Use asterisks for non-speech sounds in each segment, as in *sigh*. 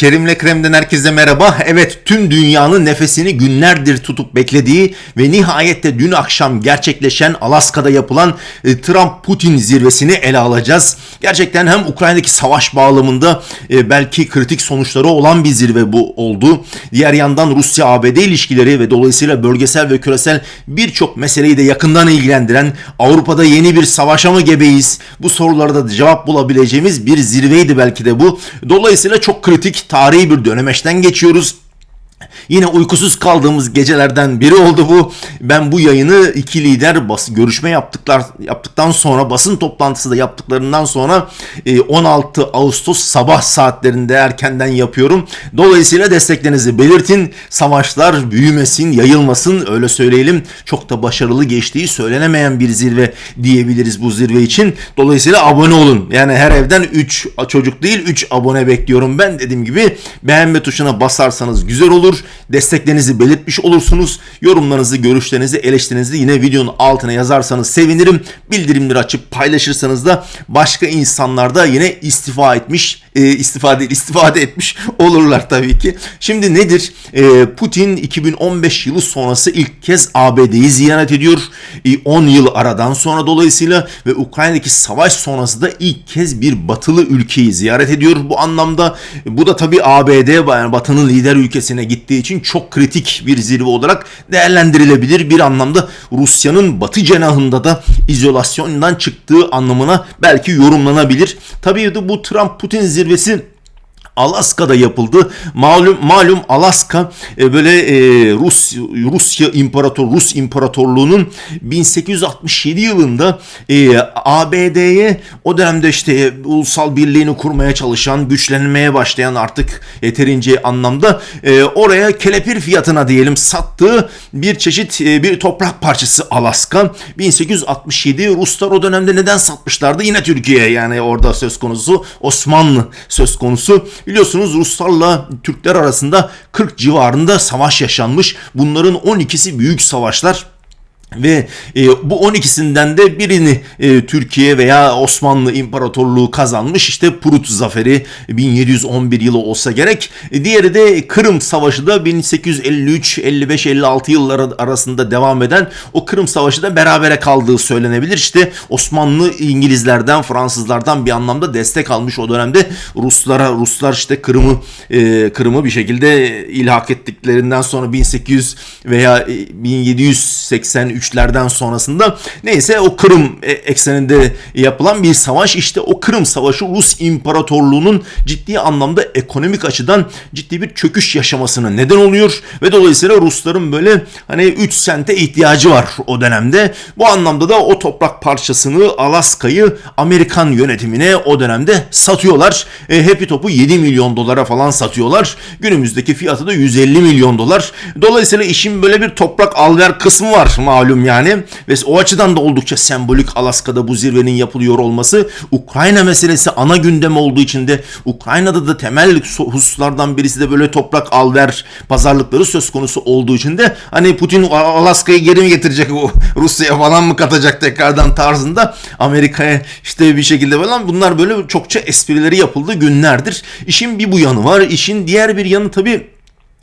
Kerim'le Krem'den herkese merhaba. Evet tüm dünyanın nefesini günlerdir tutup beklediği ve nihayet de dün akşam gerçekleşen Alaska'da yapılan e, Trump-Putin zirvesini ele alacağız. Gerçekten hem Ukrayna'daki savaş bağlamında e, belki kritik sonuçları olan bir zirve bu oldu. Diğer yandan Rusya-ABD ilişkileri ve dolayısıyla bölgesel ve küresel birçok meseleyi de yakından ilgilendiren Avrupa'da yeni bir savaşa mı gebeyiz? Bu sorulara da cevap bulabileceğimiz bir zirveydi belki de bu. Dolayısıyla çok kritik tarihi bir dönemeçten geçiyoruz. Yine uykusuz kaldığımız gecelerden biri oldu bu. Ben bu yayını iki lider bas görüşme yaptıklar yaptıktan sonra basın toplantısı da yaptıklarından sonra e, 16 Ağustos sabah saatlerinde erkenden yapıyorum. Dolayısıyla desteklerinizi belirtin. Savaşlar büyümesin, yayılmasın öyle söyleyelim. Çok da başarılı geçtiği söylenemeyen bir zirve diyebiliriz bu zirve için. Dolayısıyla abone olun. Yani her evden 3 çocuk değil 3 abone bekliyorum ben. Dediğim gibi beğenme tuşuna basarsanız güzel olur. Desteklerinizi belirtmiş olursunuz. Yorumlarınızı, görüşlerinizi, eleştirinizi yine videonun altına yazarsanız sevinirim. Bildirimleri açıp paylaşırsanız da başka insanlar da yine istifa etmiş, e, istifa değil istifade etmiş *laughs* olurlar tabii ki. Şimdi nedir? E, Putin 2015 yılı sonrası ilk kez ABD'yi ziyaret ediyor. E, 10 yıl aradan sonra dolayısıyla ve Ukrayna'daki savaş sonrası da ilk kez bir batılı ülkeyi ziyaret ediyor. Bu anlamda bu da tabii ABD yani Batı'nın lider ülkesine gittiği için çok kritik bir zirve olarak değerlendirilebilir. Bir anlamda Rusya'nın batı cenahında da izolasyondan çıktığı anlamına belki yorumlanabilir. Tabii de bu Trump-Putin zirvesi Alaska'da yapıldı. Malum malum Alaska e, böyle e, Rus Rusya İmparator Rus İmparatorluğu'nun 1867 yılında e, ABD'ye o dönemde işte e, ulusal birliğini kurmaya çalışan, güçlenmeye başlayan artık yeterince anlamda e, oraya kelepir fiyatına diyelim sattığı bir çeşit e, bir toprak parçası Alaska. 1867 Ruslar o dönemde neden satmışlardı? Yine Türkiye yani orada söz konusu Osmanlı söz konusu. Biliyorsunuz Ruslarla Türkler arasında 40 civarında savaş yaşanmış. Bunların 12'si büyük savaşlar. Ve e, bu 12'sinden de birini e, Türkiye veya Osmanlı İmparatorluğu kazanmış. İşte Prut Zaferi 1711 yılı olsa gerek. E, diğeri de Kırım Savaşı da 1853, 55, 56 yılları arasında devam eden o Kırım Savaşı da berabere kaldığı söylenebilir. İşte Osmanlı İngilizlerden, Fransızlardan bir anlamda destek almış o dönemde Ruslara. Ruslar işte Kırım'ı e, Kırım'ı bir şekilde ilhak ettiklerinden sonra 1800 veya 1783 3'lerden sonrasında neyse o Kırım e, ekseninde yapılan bir savaş işte o Kırım Savaşı Rus İmparatorluğu'nun ciddi anlamda ekonomik açıdan ciddi bir çöküş yaşamasına neden oluyor ve dolayısıyla Rusların böyle hani 3 sente ihtiyacı var o dönemde. Bu anlamda da o toprak parçasını Alaska'yı Amerikan yönetimine o dönemde satıyorlar. E, Happy Top'u 7 milyon dolara falan satıyorlar. Günümüzdeki fiyatı da 150 milyon dolar. Dolayısıyla işin böyle bir toprak alver kısmı var malum malum yani. Ve o açıdan da oldukça sembolik Alaska'da bu zirvenin yapılıyor olması. Ukrayna meselesi ana gündem olduğu için de Ukrayna'da da temel hususlardan birisi de böyle toprak al ver pazarlıkları söz konusu olduğu için de hani Putin Alaska'yı geri mi getirecek o Rusya'ya falan mı katacak tekrardan tarzında Amerika'ya işte bir şekilde falan bunlar böyle çokça esprileri yapıldığı günlerdir. İşin bir bu yanı var. İşin diğer bir yanı tabii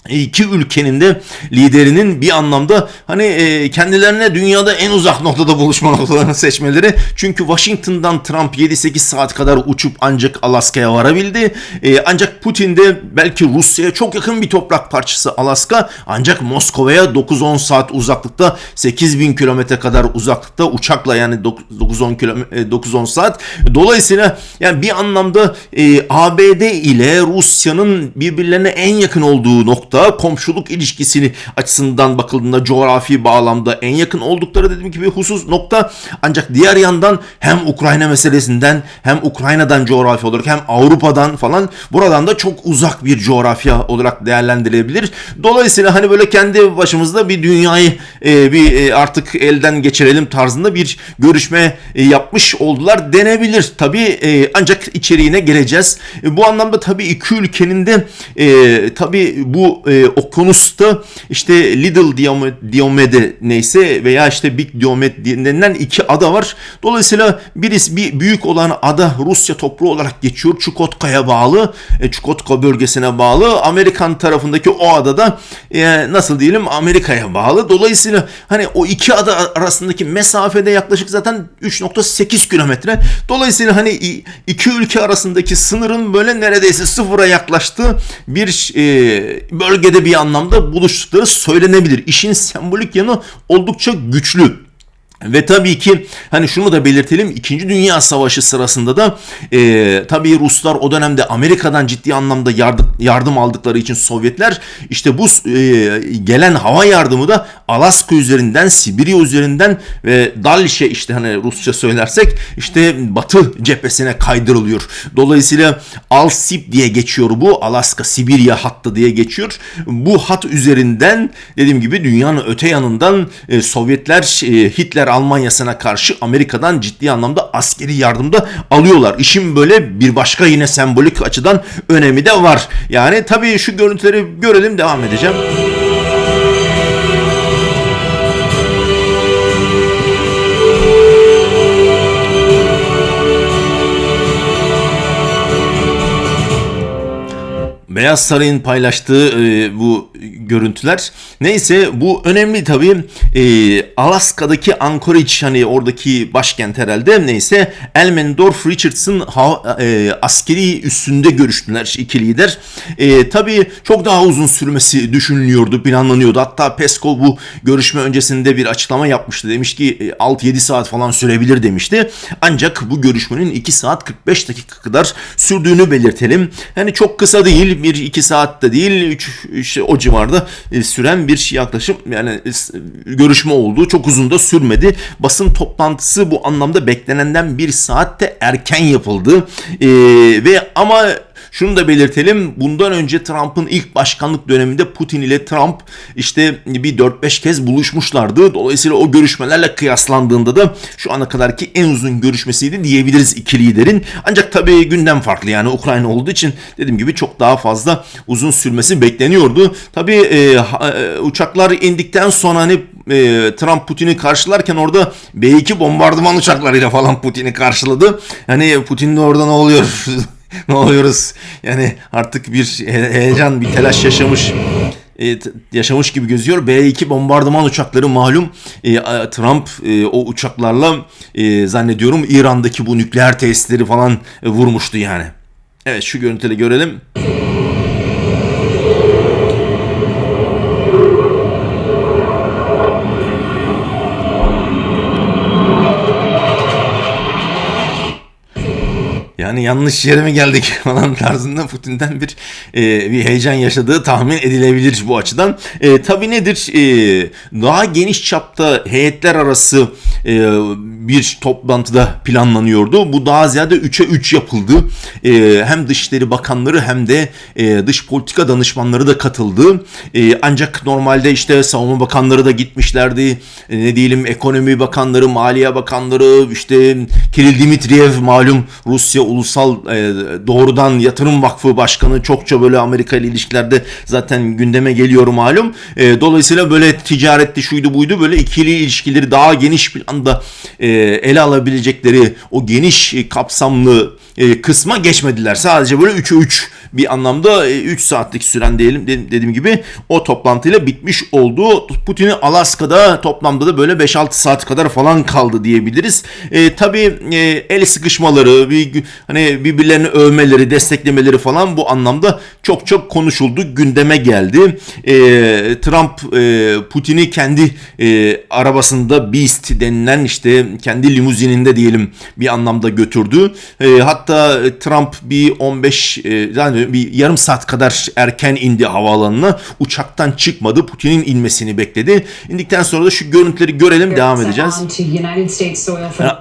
iki ülkenin de liderinin bir anlamda hani e, kendilerine dünyada en uzak noktada buluşma noktalarını seçmeleri. Çünkü Washington'dan Trump 7-8 saat kadar uçup ancak Alaska'ya varabildi. E, ancak Putin de belki Rusya'ya çok yakın bir toprak parçası Alaska ancak Moskova'ya 9-10 saat uzaklıkta 8000 kilometre kadar uzaklıkta uçakla yani 9-10 kilometre 9-10 saat. Dolayısıyla yani bir anlamda e, ABD ile Rusya'nın birbirlerine en yakın olduğu nokta nokta komşuluk ilişkisini açısından bakıldığında coğrafi bağlamda en yakın oldukları dediğim gibi husus nokta. Ancak diğer yandan hem Ukrayna meselesinden hem Ukrayna'dan coğrafi olarak hem Avrupa'dan falan buradan da çok uzak bir coğrafya olarak değerlendirilebilir. Dolayısıyla hani böyle kendi başımızda bir dünyayı e, bir e, artık elden geçirelim tarzında bir görüşme e, yapmış oldular denebilir. Tabi e, ancak içeriğine geleceğiz. E, bu anlamda tabi iki ülkenin de e, tabi bu e, okyanusta işte Little Diomede neyse veya işte Big Diomed denilen iki ada var. Dolayısıyla birisi bir büyük olan ada Rusya toprağı olarak geçiyor. Çukotka'ya bağlı. E, Çukotka bölgesine bağlı. Amerikan tarafındaki o adada e, nasıl diyelim Amerika'ya bağlı. Dolayısıyla hani o iki ada arasındaki mesafede yaklaşık zaten 3.8 kilometre. Dolayısıyla hani iki ülke arasındaki sınırın böyle neredeyse sıfıra yaklaştığı bir e, bölgede bir anlamda buluştukları söylenebilir. İşin sembolik yanı oldukça güçlü. Ve tabii ki hani şunu da belirtelim 2. Dünya Savaşı sırasında da e, tabii Ruslar o dönemde Amerika'dan ciddi anlamda yardım, yardım aldıkları için Sovyetler işte bu e, gelen hava yardımı da Alaska üzerinden Sibirya üzerinden ve Dalişe işte hani Rusça söylersek işte batı cephesine kaydırılıyor. Dolayısıyla Alsip diye geçiyor bu Alaska Sibirya hattı diye geçiyor. Bu hat üzerinden dediğim gibi dünyanın öte yanından e, Sovyetler e, Hitler Hitler Almanya'sına karşı Amerika'dan ciddi anlamda askeri yardımda alıyorlar. İşin böyle bir başka yine sembolik açıdan önemi de var. Yani tabii şu görüntüleri görelim devam edeceğim. Beyaz Saray'ın paylaştığı e, bu görüntüler. Neyse bu önemli tabii. E, Alaska'daki Anchorage hani oradaki başkent herhalde neyse Elmendorf Richardson ha, e, askeri üstünde görüştüler iki lider. E, tabii çok daha uzun sürmesi düşünülüyordu, planlanıyordu. Hatta Peskov bu görüşme öncesinde bir açıklama yapmıştı. Demiş ki 6-7 e, saat falan sürebilir demişti. Ancak bu görüşmenin 2 saat 45 dakika kadar sürdüğünü belirtelim. Yani çok kısa değil bir iki saat de değil üç, işte o civarda e, süren bir yaklaşım yani e, görüşme oldu. Çok uzun da sürmedi. Basın toplantısı bu anlamda beklenenden bir saatte erken yapıldı. E, ve ama şunu da belirtelim. Bundan önce Trump'ın ilk başkanlık döneminde Putin ile Trump işte bir 4-5 kez buluşmuşlardı. Dolayısıyla o görüşmelerle kıyaslandığında da şu ana kadarki en uzun görüşmesiydi diyebiliriz iki liderin. Ancak tabii gündem farklı yani Ukrayna olduğu için dediğim gibi çok daha fazla uzun sürmesi bekleniyordu. Tabii e, e, uçaklar indikten sonra hani e, Trump Putin'i karşılarken orada B-2 bombardıman uçaklarıyla falan Putin'i karşıladı. Hani Putin de orada ne oluyor *laughs* ne oluyoruz? Yani artık bir heyecan, bir telaş yaşamış e, yaşamış gibi gözüyor. B-2 bombardıman uçakları malum e, Trump e, o uçaklarla zannediyorum İran'daki bu nükleer tesisleri falan vurmuştu yani. Evet şu görüntüleri görelim. Yani yanlış yere mi geldik *laughs* falan tarzında Putin'den bir e, bir heyecan yaşadığı tahmin edilebilir bu açıdan. E, tabii nedir? E, daha geniş çapta heyetler arası e, bir toplantıda planlanıyordu. Bu daha ziyade 3'e 3 yapıldı. E, hem Dışişleri Bakanları hem de e, dış politika danışmanları da katıldı. E, ancak normalde işte savunma bakanları da gitmişlerdi. E, ne diyelim ekonomi bakanları, maliye bakanları, işte Kiril Dimitriyev malum Rusya Ulusal e, Doğrudan Yatırım Vakfı Başkanı çokça böyle Amerika ile ilişkilerde zaten gündeme geliyor malum. E, dolayısıyla böyle ticaretti şuydu buydu böyle ikili ilişkileri daha geniş bir anda e, ele alabilecekleri o geniş kapsamlı e, kısma geçmediler. Sadece böyle 3'e 3 bir anlamda 3 e, saatlik süren diyelim dediğim gibi o toplantıyla bitmiş oldu. Putin'i Alaska'da toplamda da böyle 5-6 saat kadar falan kaldı diyebiliriz. E, tabii e, el sıkışmaları, bir, hani birbirlerini övmeleri, desteklemeleri falan bu anlamda çok çok konuşuldu, gündeme geldi. E, Trump e, Putin'i kendi e, arabasında Beast denilen işte kendi limuzininde diyelim bir anlamda götürdü. E, hatta Trump bir 15 e, yani bir yarım saat kadar erken indi havaalanına. Uçaktan çıkmadı. Putin'in inmesini bekledi. İndikten sonra da şu görüntüleri görelim devam edeceğiz. Yani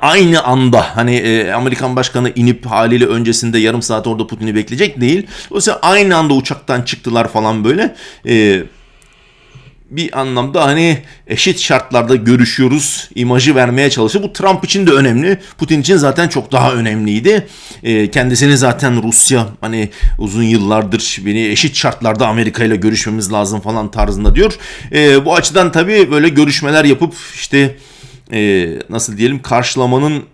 aynı anda hani e, Amerikan başkanı inip haliyle öncesinde yarım saat orada Putin'i bekleyecek değil. Dolayısıyla aynı anda uçaktan çıktılar falan böyle. E, bir anlamda hani eşit şartlarda görüşüyoruz imajı vermeye çalışıyor. Bu Trump için de önemli. Putin için zaten çok daha önemliydi. E, kendisini zaten Rusya hani uzun yıllardır beni eşit şartlarda Amerika ile görüşmemiz lazım falan tarzında diyor. E, bu açıdan tabii böyle görüşmeler yapıp işte e, nasıl diyelim karşılamanın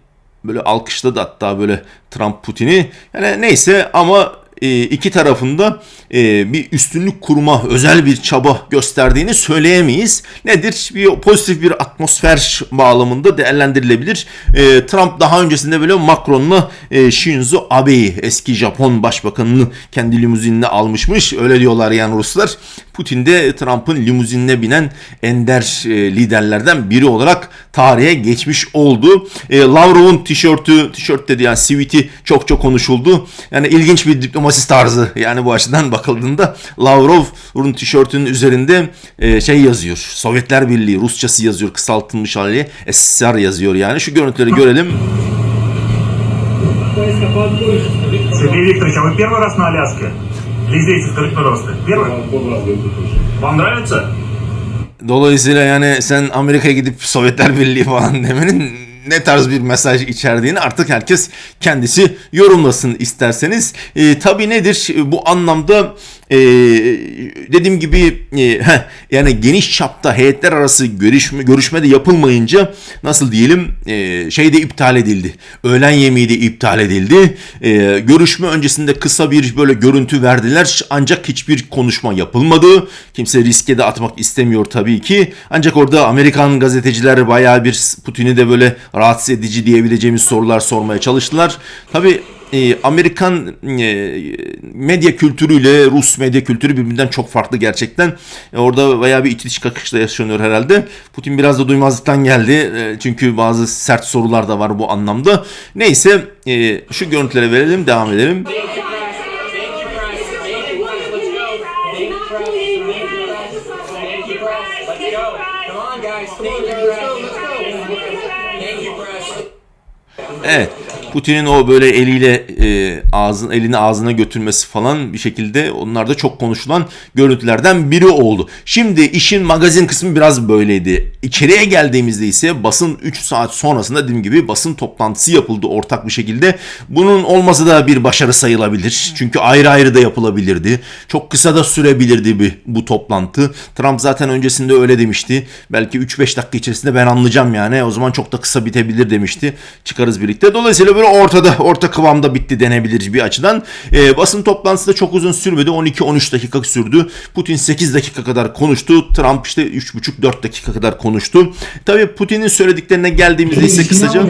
böyle alkışladı hatta böyle Trump Putin'i. Yani neyse ama iki tarafında e, bir üstünlük kurma, özel bir çaba gösterdiğini söyleyemeyiz. Nedir? Bir pozitif bir atmosfer bağlamında değerlendirilebilir. E, Trump daha öncesinde böyle Macron'la Shinzo Abe'yi, eski Japon başbakanını kendi limuzinine almışmış. Öyle diyorlar yani Ruslar. Putin de Trump'ın limuzinine binen ender liderlerden biri olarak tarihe geçmiş oldu. Lavrov'un tişörtü, tişört dedi yani siviti çok çok konuşuldu. Yani ilginç bir diplomasist tarzı yani bu açıdan bakıldığında *laughs* Lavrov'un tişörtünün üzerinde şey yazıyor. Sovyetler Birliği Rusçası yazıyor kısaltılmış hali. SSR yazıyor yani. Şu görüntüleri görelim. Сергей Викторович, а вы первый раз на Аляске? Или здесь, скажите, пожалуйста, первый? Вам нравится? Dolayısıyla yani sen Amerika'ya gidip Sovyetler Birliği falan demenin ne tarz bir mesaj içerdiğini artık herkes kendisi yorumlasın isterseniz. E, tabii nedir bu anlamda e, dediğim gibi e, heh, yani geniş çapta heyetler arası görüşme, görüşme de yapılmayınca nasıl diyelim e, şey de iptal edildi. Öğlen yemeği de iptal edildi. E, görüşme öncesinde kısa bir böyle görüntü verdiler ancak hiçbir konuşma yapılmadı. Kimse riske de atmak istemiyor tabii ki. Ancak orada Amerikan gazeteciler bayağı bir Putin'i de böyle rahatsız edici diyebileceğimiz sorular sormaya çalıştılar. Tabii e, Amerikan e, medya kültürüyle Rus medya kültürü birbirinden çok farklı gerçekten. E, orada bayağı bir itiş kakışla yaşanıyor herhalde. Putin biraz da duymazlıktan geldi. E, çünkü bazı sert sorular da var bu anlamda. Neyse e, şu görüntülere verelim devam edelim. Evet. Putin'in o böyle eliyle e, ağzın elini ağzına götürmesi falan bir şekilde onlar da çok konuşulan görüntülerden biri oldu. Şimdi işin magazin kısmı biraz böyleydi. İçeriye geldiğimizde ise basın 3 saat sonrasında dediğim gibi basın toplantısı yapıldı ortak bir şekilde. Bunun olması da bir başarı sayılabilir. Çünkü ayrı ayrı da yapılabilirdi. Çok kısa da sürebilirdi bir, bu toplantı. Trump zaten öncesinde öyle demişti. Belki 3-5 dakika içerisinde ben anlayacağım yani. O zaman çok da kısa bitebilir demişti. Çıkarız birlikte. Dolayısıyla böyle ortada, orta kıvamda bitti denebilir bir açıdan. Ee, basın toplantısı da çok uzun sürmedi. 12-13 dakika sürdü. Putin 8 dakika kadar konuştu. Trump işte 3,5-4 dakika kadar konuştu. Tabii Putin'in söylediklerine geldiğimizde ise kısaca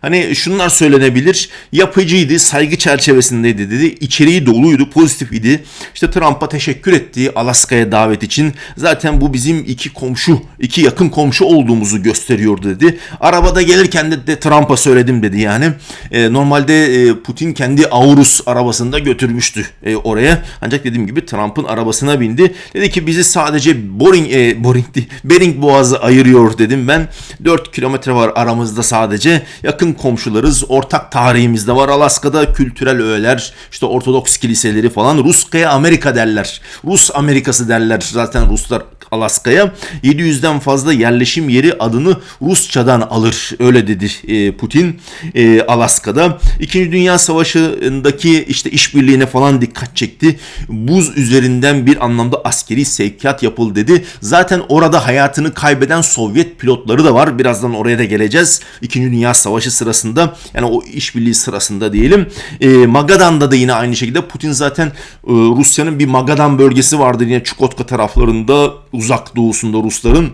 hani şunlar söylenebilir. Yapıcıydı, saygı çerçevesindeydi dedi. İçeriği doluydu, pozitif idi. İşte Trump'a teşekkür etti Alaska'ya davet için. Zaten bu bizim iki komşu, iki yakın komşu olduğumuzu gösteriyordu dedi. Arabada gelirken de, de Trump'a söyledim dedi yani. E, normalde e, Putin kendi Aurus arabasında götürmüştü e, oraya. Ancak dediğim gibi Trump'ın arabasına bindi. Dedi ki bizi sadece Boring, e, Boring değil, Bering Boğazı ayırıyor dedim ben. 4 kilometre var aramızda sadece. Yakın komşularız. Ortak tarihimiz de var. Alaska'da kültürel öğeler, işte Ortodoks kiliseleri falan. Ruskaya Amerika derler. Rus Amerikası derler. Zaten Ruslar Alaska'ya 700'den fazla yerleşim yeri adını Rusçadan alır. Öyle dedi e, Putin e, Alaska'da. İkinci Dünya Savaşı'ndaki işte işbirliğine falan dikkat çekti. Buz üzerinden bir anlamda askeri sevkiyat yapıldı dedi. Zaten orada hayatını kaybeden Sovyet pilotları da var. Birazdan oraya da geleceğiz. İkinci Dünya Savaşı sırasında yani o işbirliği sırasında diyelim. E, Magadan'da da yine aynı şekilde Putin zaten e, Rusya'nın bir Magadan bölgesi vardır yine Çukotka taraflarında uzak doğusunda Rusların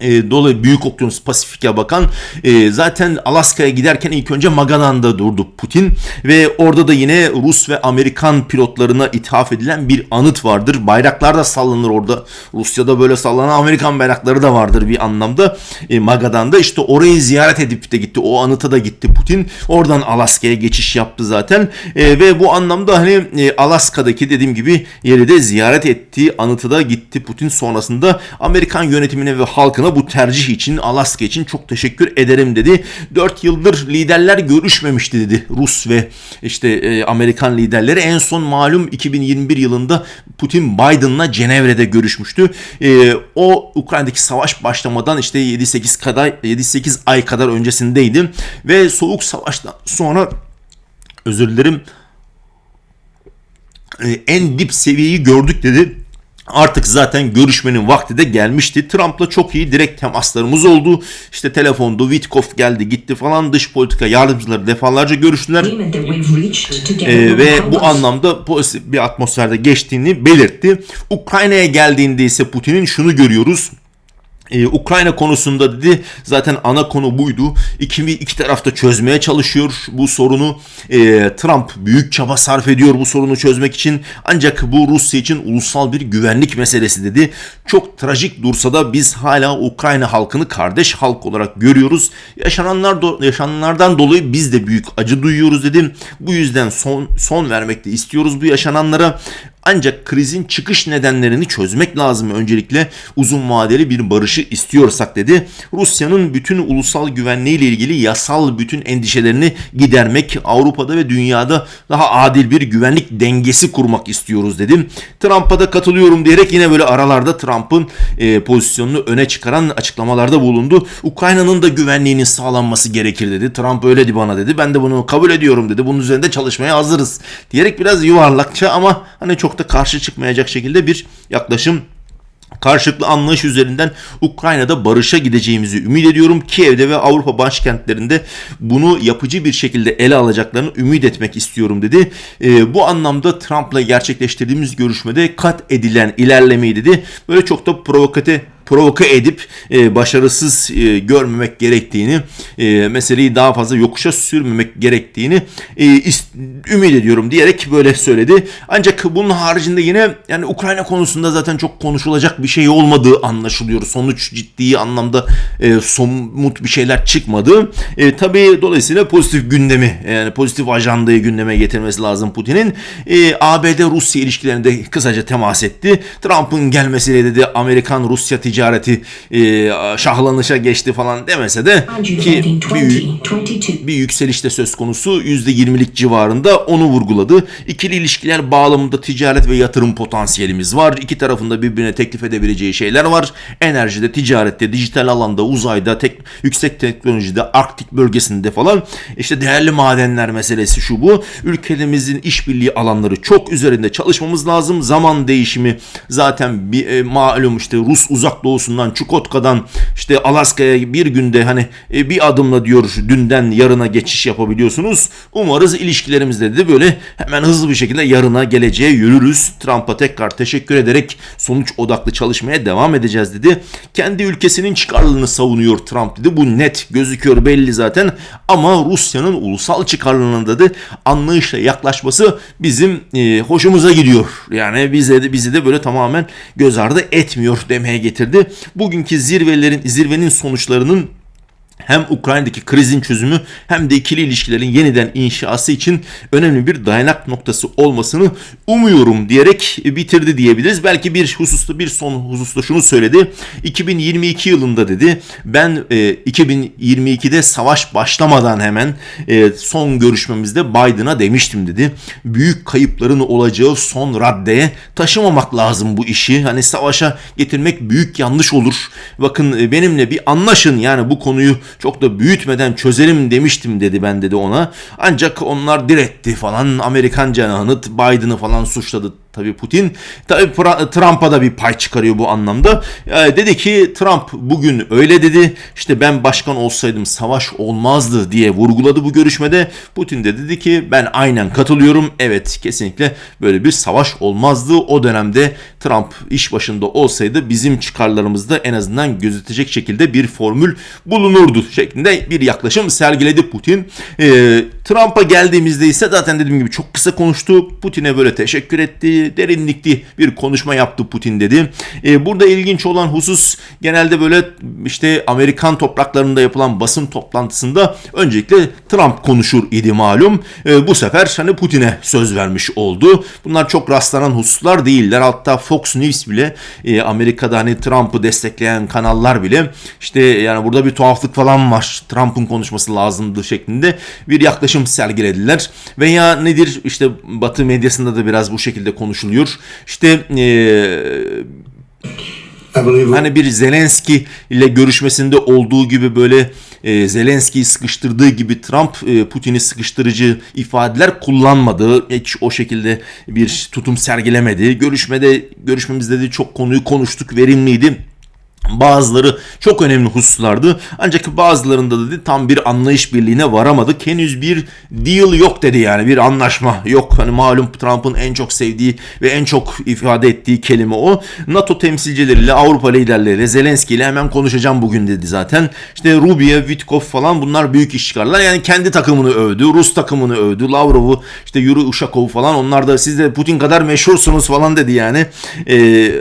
e, dolayı Büyük Okyanus Pasifik'e bakan e, zaten Alaska'ya giderken ilk önce Magellan'da durdu Putin ve orada da yine Rus ve Amerikan pilotlarına ithaf edilen bir anıt vardır. Bayraklar da sallanır orada. Rusya'da böyle sallanan Amerikan bayrakları da vardır bir anlamda. E, Magadan'da işte orayı ziyaret edip de gitti. O anıta da gitti Putin. Oradan Alaska'ya geçiş yaptı zaten. E, ve bu anlamda hani e, Alaska'daki dediğim gibi yeri de ziyaret ettiği anıtı da gitti Putin sonrasında Amerikan yönetimine ve halkına sana bu tercih için Alaska için çok teşekkür ederim dedi. 4 yıldır liderler görüşmemişti dedi Rus ve işte e, Amerikan liderleri. En son malum 2021 yılında Putin Biden'la Cenevre'de görüşmüştü. E, o Ukrayna'daki savaş başlamadan işte 7-8 kadar 7-8 ay kadar öncesindeydi ve soğuk savaştan sonra özür dilerim e, en dip seviyeyi gördük dedi. Artık zaten görüşmenin vakti de gelmişti. Trump'la çok iyi direkt temaslarımız oldu. İşte telefondu, Witkoff geldi gitti falan. Dış politika yardımcıları defalarca görüştüler. Ee, ve bu anlamda pozitif bir atmosferde geçtiğini belirtti. Ukrayna'ya geldiğinde ise Putin'in şunu görüyoruz. Ee, Ukrayna konusunda dedi zaten ana konu buydu. İki, iki taraf da çözmeye çalışıyor bu sorunu. Ee, Trump büyük çaba sarf ediyor bu sorunu çözmek için. Ancak bu Rusya için ulusal bir güvenlik meselesi dedi. Çok trajik dursa da biz hala Ukrayna halkını kardeş halk olarak görüyoruz. Yaşananlar do- yaşananlardan dolayı biz de büyük acı duyuyoruz dedim. Bu yüzden son son vermek de istiyoruz bu yaşananlara. Ancak krizin çıkış nedenlerini çözmek lazım öncelikle uzun vadeli bir barışı istiyorsak dedi. Rusya'nın bütün ulusal güvenliğiyle ilgili yasal bütün endişelerini gidermek, Avrupa'da ve dünyada daha adil bir güvenlik dengesi kurmak istiyoruz dedim. Trump'a da katılıyorum diyerek yine böyle aralarda Trump'ın e, pozisyonunu öne çıkaran açıklamalarda bulundu. Ukrayna'nın da güvenliğinin sağlanması gerekir dedi. Trump öyle dedi bana dedi. Ben de bunu kabul ediyorum dedi. Bunun üzerinde çalışmaya hazırız diyerek biraz yuvarlakça ama hani çok da karşı çıkmayacak şekilde bir yaklaşım karşılıklı anlayış üzerinden Ukrayna'da barışa gideceğimizi ümit ediyorum. Kiev'de ve Avrupa başkentlerinde bunu yapıcı bir şekilde ele alacaklarını ümit etmek istiyorum dedi. Ee, bu anlamda Trump'la gerçekleştirdiğimiz görüşmede kat edilen ilerlemeyi dedi. Böyle çok da provokate provoke edip e, başarısız e, görmemek gerektiğini, e, meseleyi daha fazla yokuşa sürmemek gerektiğini e, ümit ediyorum diyerek böyle söyledi. Ancak bunun haricinde yine yani Ukrayna konusunda zaten çok konuşulacak bir şey olmadığı anlaşılıyor. Sonuç ciddi anlamda e, somut bir şeyler çıkmadı. E, tabii dolayısıyla pozitif gündemi yani pozitif ajandayı gündeme getirmesi lazım Putin'in. E, ABD-Rusya ilişkilerinde kısaca temas etti. Trump'ın gelmesiyle dedi Amerikan-Rusya ticareti e, şahlanışa geçti falan demese de ki bir, 2022. bir yükselişte söz konusu %20'lik civarında onu vurguladı. İkili ilişkiler bağlamında ticaret ve yatırım potansiyelimiz var. İki tarafında birbirine teklif edebileceği şeyler var. Enerjide, ticarette, dijital alanda, uzayda, tek, yüksek teknolojide, Arktik bölgesinde falan işte değerli madenler meselesi şu bu. Ülkemizin işbirliği alanları çok üzerinde çalışmamız lazım. Zaman değişimi zaten bir e, malum işte Rus uzak doğusundan Çukotka'dan işte Alaska'ya bir günde hani e, bir adımla diyor dünden yarına geçiş yapabiliyorsunuz. Umarız ilişkilerimizde de böyle hemen hızlı bir şekilde yarına geleceğe yürürüz. Trump'a tekrar teşekkür ederek sonuç odaklı çalışmaya devam edeceğiz dedi. Kendi ülkesinin çıkarlılığını savunuyor Trump dedi. Bu net gözüküyor belli zaten ama Rusya'nın ulusal çıkarlılığına dedi anlayışla yaklaşması bizim e, hoşumuza gidiyor. Yani bize de bizi de böyle tamamen göz ardı etmiyor demeye getirdi. Bugünkü zirvelerin zirvenin sonuçlarının hem Ukrayna'daki krizin çözümü hem de ikili ilişkilerin yeniden inşası için önemli bir dayanak noktası olmasını umuyorum diyerek bitirdi diyebiliriz. Belki bir hususta bir son hususta şunu söyledi. 2022 yılında dedi ben e, 2022'de savaş başlamadan hemen e, son görüşmemizde Biden'a demiştim dedi. Büyük kayıpların olacağı son raddeye taşımamak lazım bu işi. Hani savaşa getirmek büyük yanlış olur. Bakın e, benimle bir anlaşın yani bu konuyu çok da büyütmeden çözelim demiştim dedi ben dedi ona. Ancak onlar diretti falan Amerikan cenahını Biden'ı falan suçladı tabii Putin. Tabii Trump'a da bir pay çıkarıyor bu anlamda. Ee, dedi ki Trump bugün öyle dedi. İşte ben başkan olsaydım savaş olmazdı diye vurguladı bu görüşmede. Putin de dedi ki ben aynen katılıyorum. Evet kesinlikle böyle bir savaş olmazdı. O dönemde Trump iş başında olsaydı bizim çıkarlarımızda en azından gözetecek şekilde bir formül bulunurdu şeklinde bir yaklaşım sergiledi Putin. Ee, Trump'a geldiğimizde ise zaten dediğim gibi çok kısa konuştu. Putin'e böyle teşekkür etti. Derinlikli bir konuşma yaptı Putin dedi. E, burada ilginç olan husus genelde böyle işte Amerikan topraklarında yapılan basın toplantısında öncelikle Trump konuşur idi malum. E, bu sefer hani Putin'e söz vermiş oldu. Bunlar çok rastlanan hususlar değiller. Hatta Fox News bile e, Amerika'da hani Trump'ı destekleyen kanallar bile işte yani burada bir tuhaflık falan var. Trump'ın konuşması lazımdı şeklinde bir yaklaşım sergilediler. Veya nedir işte Batı medyasında da biraz bu şekilde konuşuluyor. İşte e, Hani bir Zelenski ile görüşmesinde olduğu gibi böyle e, Zelenski'yi sıkıştırdığı gibi Trump e, Putin'i sıkıştırıcı ifadeler kullanmadı. Hiç o şekilde bir tutum sergilemedi. Görüşmede görüşmemizde de çok konuyu konuştuk. Verimliydi. Bazıları çok önemli hususlardı. Ancak bazılarında dedi tam bir anlayış birliğine varamadık. Henüz bir deal yok dedi yani bir anlaşma yok. Hani malum Trump'ın en çok sevdiği ve en çok ifade ettiği kelime o. NATO temsilcileriyle, Avrupa liderleriyle, Zelenski ile hemen konuşacağım bugün dedi zaten. İşte Rubio, Witkoff falan bunlar büyük iş çıkarlar. Yani kendi takımını övdü, Rus takımını övdü, Lavrov'u, işte Yuri Ushakov falan onlar da siz de Putin kadar meşhursunuz falan dedi yani. Ee,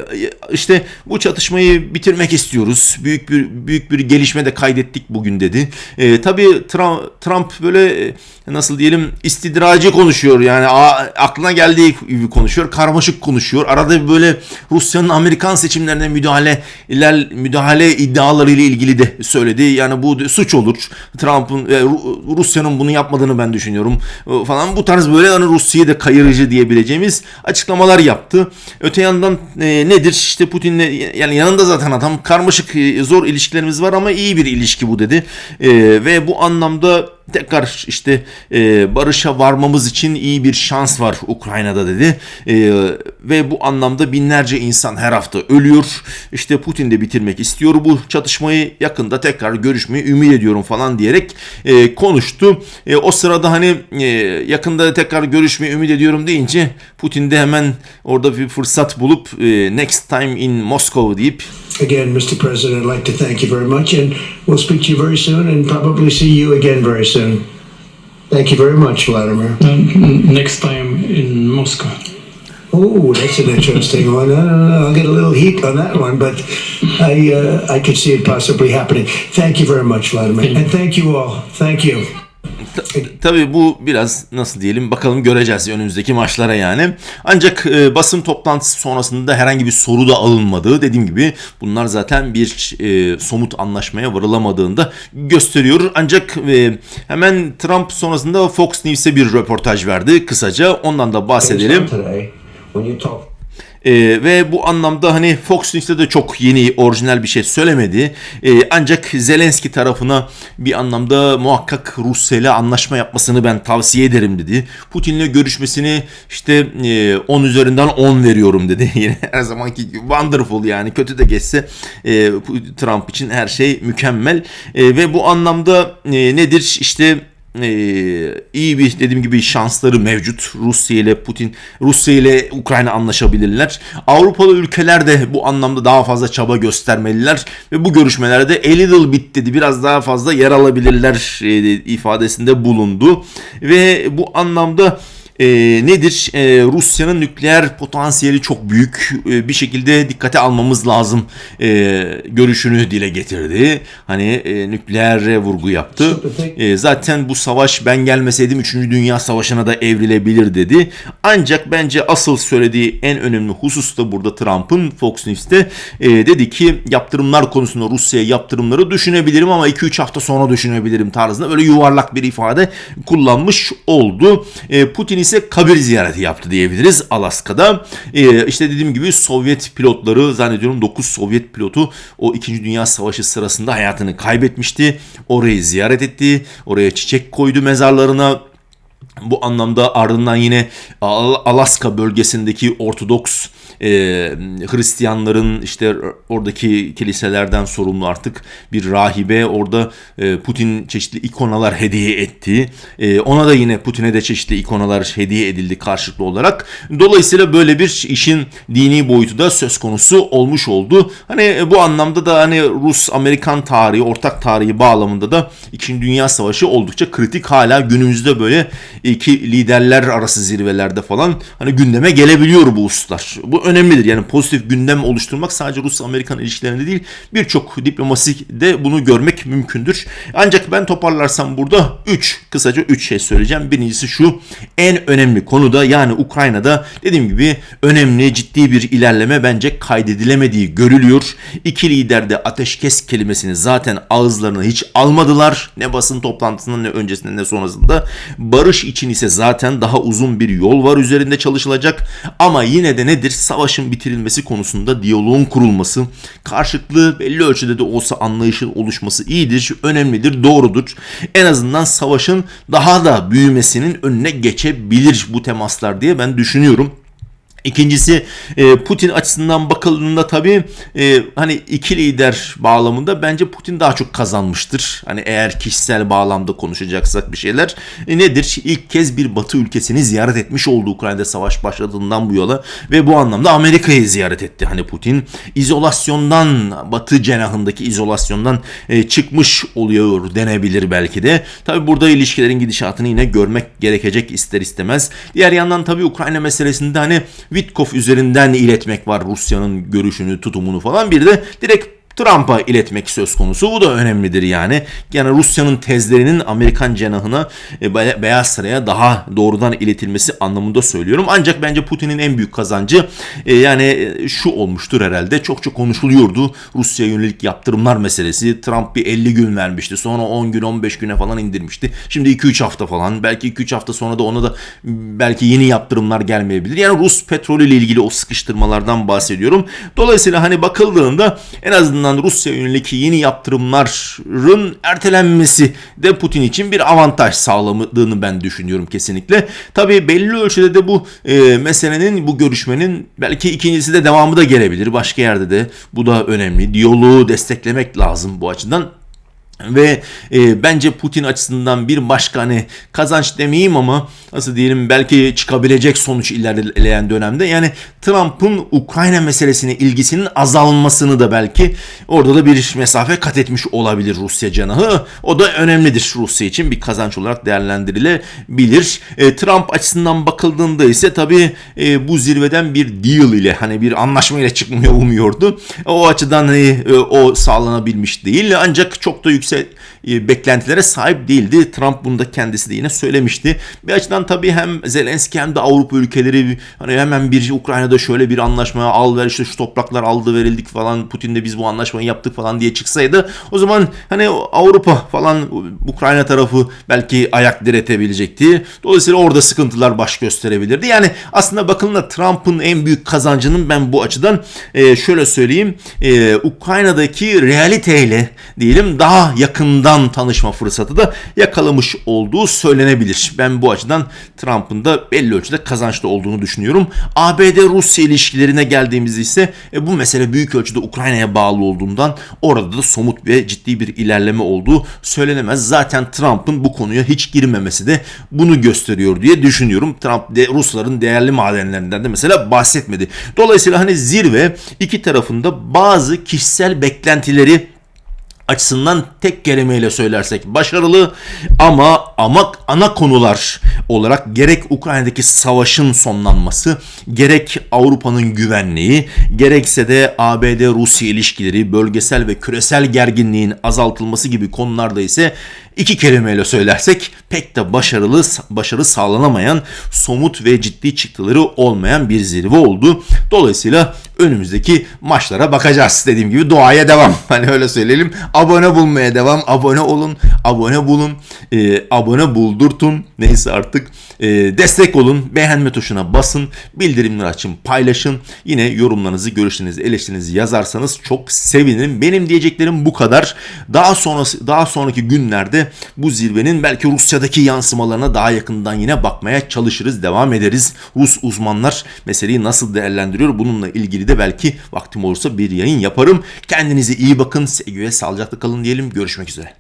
işte bu çatışmayı bitirmek istiyoruz. Büyük bir büyük bir gelişme de kaydettik bugün dedi. Ee, tabii Trump, Trump böyle e, nasıl diyelim istidracı konuşuyor. Yani a- aklına geldiği gibi konuşuyor. Karmaşık konuşuyor. Arada böyle Rusya'nın Amerikan seçimlerine müdahale müdahale iddialarıyla ilgili de söyledi. Yani bu suç olur. Trump'ın e, Ru- Rusya'nın bunu yapmadığını ben düşünüyorum e, falan. Bu tarz böyle hani Rusya'yı da kayırıcı diyebileceğimiz açıklamalar yaptı. Öte yandan e, nedir işte Putin'le yani yanında zaten adam karmaşık e, zor ilişkilerimiz var ama iyi bir ilişki bu dedi. E, ve bu anlamda tekrar işte e, barışa varmamız için iyi bir şans var Ukrayna'da dedi. E, ve bu anlamda binlerce insan her hafta ölüyor. İşte Putin de bitirmek istiyor bu çatışmayı yakında tekrar görüşmeyi ümit ediyorum falan diyerek e, konuştu. E, o sırada hani e, yakında tekrar görüşmeyi ümit ediyorum deyince Putin de hemen orada bir fırsat bulup e, next time in Moscow deyip again, Mr. President, I'd like to thank you very much, and we'll speak to you very soon, and probably see you again very soon. Thank you very much, Vladimir. Um, next time in Moscow. Oh, that's an interesting *laughs* one. I don't know. I'll get a little heat on that one, but I uh, I could see it possibly happening. Thank you very much, Vladimir, and thank you all. Thank you. Tabii bu biraz nasıl diyelim bakalım göreceğiz önümüzdeki maçlara yani. Ancak e, basın toplantısı sonrasında herhangi bir soru da alınmadığı dediğim gibi bunlar zaten bir e, somut anlaşmaya varılamadığını da gösteriyor. Ancak e, hemen Trump sonrasında Fox News'e bir röportaj verdi kısaca ondan da bahsedelim. Ee, ve bu anlamda hani Fox News'te de çok yeni, orijinal bir şey söylemedi. Ee, ancak Zelenski tarafına bir anlamda muhakkak Rusya ile anlaşma yapmasını ben tavsiye ederim dedi. Putin'le görüşmesini işte e, 10 üzerinden 10 veriyorum dedi. *laughs* Yine her zamanki wonderful yani kötü de geçse e, Trump için her şey mükemmel. E, ve bu anlamda e, nedir işte ee, iyi bir dediğim gibi şansları mevcut. Rusya ile Putin, Rusya ile Ukrayna anlaşabilirler. Avrupalı ülkeler de bu anlamda daha fazla çaba göstermeliler ve bu görüşmelerde a little bit dedi biraz daha fazla yer alabilirler e, ifadesinde bulundu ve bu anlamda e, nedir? E, Rusya'nın nükleer potansiyeli çok büyük. E, bir şekilde dikkate almamız lazım e, görüşünü dile getirdi. Hani e, nükleere vurgu yaptı. E, zaten bu savaş ben gelmeseydim 3. Dünya Savaşı'na da evrilebilir dedi. Ancak bence asıl söylediği en önemli husus da burada Trump'ın Fox News'te e, dedi ki yaptırımlar konusunda Rusya'ya yaptırımları düşünebilirim ama 2-3 hafta sonra düşünebilirim tarzında böyle yuvarlak bir ifade kullanmış oldu. E, Putin ise kabir ziyareti yaptı diyebiliriz Alaska'da. E, işte dediğim gibi Sovyet pilotları zannediyorum 9 Sovyet pilotu o 2. Dünya Savaşı sırasında hayatını kaybetmişti. Orayı ziyaret etti. Oraya çiçek koydu mezarlarına. Bu anlamda ardından yine Al- Alaska bölgesindeki Ortodoks e, Hristiyanların işte oradaki kiliselerden sorumlu artık bir rahibe orada e, Putin çeşitli ikonalar hediye etti. E, ona da yine Putin'e de çeşitli ikonalar hediye edildi karşılıklı olarak. Dolayısıyla böyle bir işin dini boyutu da söz konusu olmuş oldu. Hani bu anlamda da hani Rus-Amerikan tarihi, ortak tarihi bağlamında da 2. Dünya Savaşı oldukça kritik. Hala günümüzde böyle iki liderler arası zirvelerde falan hani gündeme gelebiliyor bu hususlar. Bu önemlidir. Yani pozitif gündem oluşturmak sadece Rus-Amerikan ilişkilerinde değil birçok diplomaside bunu görmek mümkündür. Ancak ben toparlarsam burada 3 kısaca 3 şey söyleyeceğim. Birincisi şu en önemli konuda yani Ukrayna'da dediğim gibi önemli ciddi bir ilerleme bence kaydedilemediği görülüyor. İki lider de ateşkes kelimesini zaten ağızlarına hiç almadılar. Ne basın toplantısında ne öncesinde ne sonrasında. Barış için ise zaten daha uzun bir yol var üzerinde çalışılacak. Ama yine de nedir? Savaşın bitirilmesi konusunda diyaloğun kurulması, karşılıklı belli ölçüde de olsa anlayışın oluşması iyidir, önemlidir, doğrudur. En azından savaşın daha da büyümesinin önüne geçebilir bu temaslar diye ben düşünüyorum. İkincisi e, Putin açısından bakıldığında tabii e, hani iki lider bağlamında bence Putin daha çok kazanmıştır. Hani eğer kişisel bağlamda konuşacaksak bir şeyler e, nedir? İlk kez bir Batı ülkesini ziyaret etmiş oldu Ukrayna'da savaş başladığından bu yola ve bu anlamda Amerika'yı ziyaret etti. Hani Putin izolasyondan Batı cenahındaki izolasyondan çıkmış oluyor denebilir belki de. Tabii burada ilişkilerin gidişatını yine görmek gerekecek ister istemez. Diğer yandan tabii Ukrayna meselesinde hani Witkov üzerinden iletmek var Rusya'nın görüşünü, tutumunu falan. Bir de direkt Trump'a iletmek söz konusu. Bu da önemlidir yani. Yani Rusya'nın tezlerinin Amerikan cenahına e, Be- Beyaz Saray'a daha doğrudan iletilmesi anlamında söylüyorum. Ancak bence Putin'in en büyük kazancı e, yani e, şu olmuştur herhalde. Çok çok konuşuluyordu Rusya'ya yönelik yaptırımlar meselesi. Trump bir 50 gün vermişti. Sonra 10 gün 15 güne falan indirmişti. Şimdi 2-3 hafta falan. Belki 2-3 hafta sonra da ona da belki yeni yaptırımlar gelmeyebilir. Yani Rus petrolü ile ilgili o sıkıştırmalardan bahsediyorum. Dolayısıyla hani bakıldığında en azından Rusya yönelik yeni yaptırımların ertelenmesi de Putin için bir avantaj sağladığını ben düşünüyorum kesinlikle. Tabii belli ölçüde de bu e, meselenin, bu görüşmenin belki ikincisi de devamı da gelebilir. Başka yerde de bu da önemli. Diyaloğu desteklemek lazım bu açıdan. Ve e, bence Putin açısından bir başka hani kazanç demeyeyim ama nasıl diyelim belki çıkabilecek sonuç ilerleyen dönemde yani Trump'ın Ukrayna meselesine ilgisinin azalmasını da belki orada da bir mesafe kat etmiş olabilir Rusya canahı. O da önemlidir Rusya için bir kazanç olarak değerlendirilebilir. E, Trump açısından bakıldığında ise tabii e, bu zirveden bir deal ile hani bir anlaşma ile çıkmayı umuyordu. O açıdan hani, e, o sağlanabilmiş değil ancak çok da yüksek e, beklentilere sahip değildi. Trump bunu da kendisi de yine söylemişti. Bir açıdan tabii hem Zelenski hem de Avrupa ülkeleri hani hemen bir Ukrayna'da şöyle bir anlaşma al ver işte şu topraklar aldı verildik falan Putin'le biz bu anlaşmayı yaptık falan diye çıksaydı o zaman hani Avrupa falan Ukrayna tarafı belki ayak diretebilecekti. Dolayısıyla orada sıkıntılar baş gösterebilirdi. Yani aslında bakıldığında Trump'ın en büyük kazancının ben bu açıdan e, şöyle söyleyeyim e, Ukrayna'daki realiteyle diyelim daha yakından tanışma fırsatı da yakalamış olduğu söylenebilir. Ben bu açıdan Trump'ın da belli ölçüde kazançlı olduğunu düşünüyorum. ABD-Rusya ilişkilerine geldiğimizde ise e, bu mesele büyük ölçüde Ukrayna'ya bağlı olduğundan orada da somut ve ciddi bir ilerleme olduğu söylenemez. Zaten Trump'ın bu konuya hiç girmemesi de bunu gösteriyor diye düşünüyorum. Trump de Rusların değerli madenlerinden de mesela bahsetmedi. Dolayısıyla hani zirve iki tarafında bazı kişisel beklentileri açısından tek kelimeyle söylersek başarılı. Ama ama ana konular olarak gerek Ukrayna'daki savaşın sonlanması, gerek Avrupa'nın güvenliği, gerekse de ABD-Rusya ilişkileri, bölgesel ve küresel gerginliğin azaltılması gibi konularda ise iki kelimeyle söylersek pek de başarılı başarı sağlanamayan, somut ve ciddi çıktıları olmayan bir zirve oldu. Dolayısıyla önümüzdeki maçlara bakacağız. Dediğim gibi doğaya devam. *laughs* Hani öyle söyleyelim. Abone bulmaya devam. Abone olun. Abone bulun. E, abone buldurtun. Neyse artık. E, destek olun. Beğenme tuşuna basın. Bildirimleri açın. Paylaşın. Yine yorumlarınızı, görüşlerinizi, eleştirinizi yazarsanız çok sevinirim. Benim diyeceklerim bu kadar. Daha sonrası daha sonraki günlerde de bu zirvenin belki Rusya'daki yansımalarına daha yakından yine bakmaya çalışırız, devam ederiz. Rus uzmanlar meseleyi nasıl değerlendiriyor bununla ilgili de belki vaktim olursa bir yayın yaparım. Kendinize iyi bakın, sevgi ve sağlıcakla kalın diyelim. Görüşmek üzere.